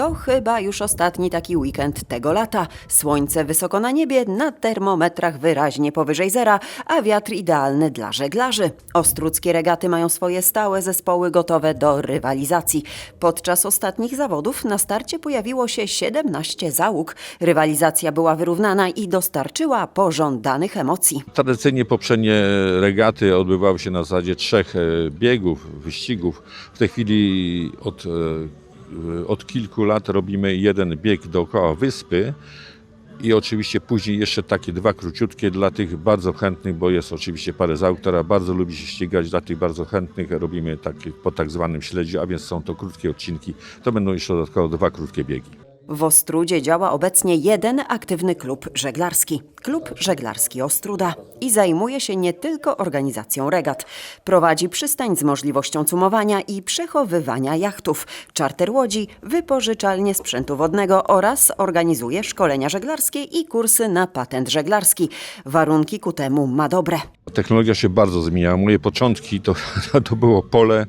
To chyba już ostatni taki weekend tego lata. Słońce wysoko na niebie, na termometrach wyraźnie powyżej zera, a wiatr idealny dla żeglarzy. Ostruckie regaty mają swoje stałe zespoły gotowe do rywalizacji. Podczas ostatnich zawodów na starcie pojawiło się 17 załóg. Rywalizacja była wyrównana i dostarczyła pożądanych emocji. Tradycyjnie poprzednie regaty odbywały się na zasadzie trzech e, biegów, wyścigów. W tej chwili od, e, od kilku lat robimy jeden bieg dookoła wyspy i oczywiście później jeszcze takie dwa króciutkie dla tych bardzo chętnych, bo jest oczywiście parę załóg, która bardzo lubi się ścigać. Dla tych bardzo chętnych robimy takie po tak zwanym śledziu, a więc są to krótkie odcinki. To będą jeszcze dodatkowo dwa krótkie biegi. W Ostrudzie działa obecnie jeden aktywny klub żeglarski. Klub Żeglarski Ostruda. I zajmuje się nie tylko organizacją regat. Prowadzi przystań z możliwością cumowania i przechowywania jachtów, czarter łodzi, wypożyczalnie sprzętu wodnego oraz organizuje szkolenia żeglarskie i kursy na patent żeglarski. Warunki ku temu ma dobre. Technologia się bardzo zmieniała. Moje początki to, to było pole,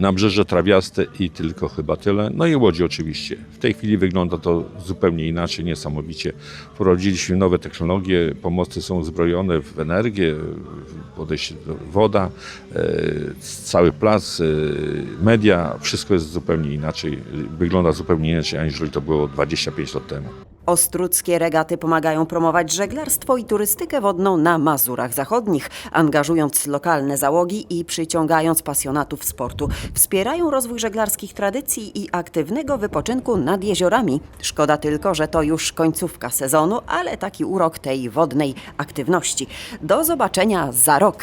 nabrzeże trawiaste i tylko chyba tyle. No i łodzie oczywiście. W tej chwili wygląda to zupełnie inaczej, niesamowicie. Wprowadziliśmy nowe technologie, pomosty są uzbrojone w energię, podejście woda, e, cały plac, e, media, wszystko jest zupełnie inaczej, wygląda zupełnie inaczej, aniżeli to było 25 lat temu. Ostruckie regaty pomagają promować żeglarstwo i turystykę wodną na Mazurach Zachodnich, angażując lokalne załogi i przyciągając pasjonatów sportu. Wspierają rozwój żeglarskich tradycji i aktywnego wypoczynku nad jeziorami. Szkoda tylko, że to już końcówka sezonu, ale taki urok tej wodnej aktywności. Do zobaczenia za rok.